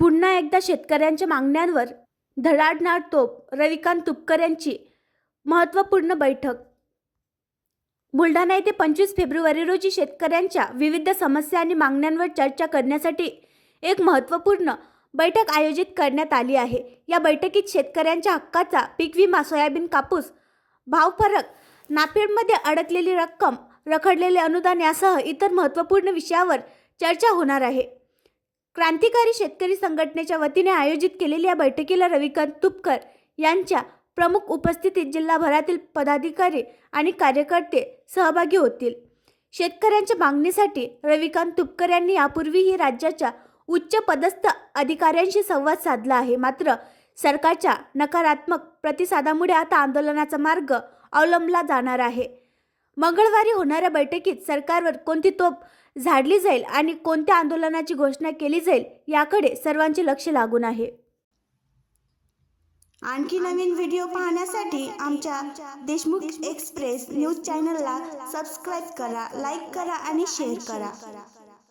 पुन्हा एकदा शेतकऱ्यांच्या मागण्यांवर धडाडणार तोप रविकांत तुपकर यांची महत्त्वपूर्ण बैठक. बुलढाणा येथे पंचवीस फेब्रुवारी रोजी शेतकऱ्यांच्या विविध समस्या आणि मागण्यांवर चर्चा करण्यासाठी एक महत्त्वपूर्ण बैठक आयोजित करण्यात आली आहे. या बैठकीत शेतकऱ्यांच्या हक्काचा पीक विमा सोयाबीन कापूस भावफरक नाफेडमध्ये अडकलेली रक्कम रखडलेले अनुदान यासह इतर महत्त्वपूर्ण विषयावर चर्चा होणार आहे. क्रांतिकारी शेतकरी संघटनेच्या वतीने आयोजित केलेल्या या बैठकीला रविकांत तुपकर यांच्या प्रमुख उपस्थितीत जिल्हाभरातील पदाधिकारी आणि कार्यकर्ते सहभागी होतील. शेतकऱ्यांच्या मागणीसाठी रविकांत तुपकर यांनी यापूर्वीही राज्याच्या उच्च पदस्थ अधिकाऱ्यांशी संवाद साधला आहे. मात्र सरकारच्या नकारात्मक प्रतिसादामुळे आता आंदोलनाचा मार्ग अवलंबला जाणार आहे. मंगळवारी होणाऱ्या बैठकीत सरकारवर कोणती तोप झाडली जाईल आणि कोणत्या आंदोलनाची घोषणा केली जाईल याकडे सर्वांचे लक्ष लागून आहे. आणखी नवीन व्हिडिओ पाहण्यासाठी आमच्या देशमुख एक्सप्रेस न्यूज चॅनलला सबस्क्राईब करा लाईक करा आणि शेअर करा.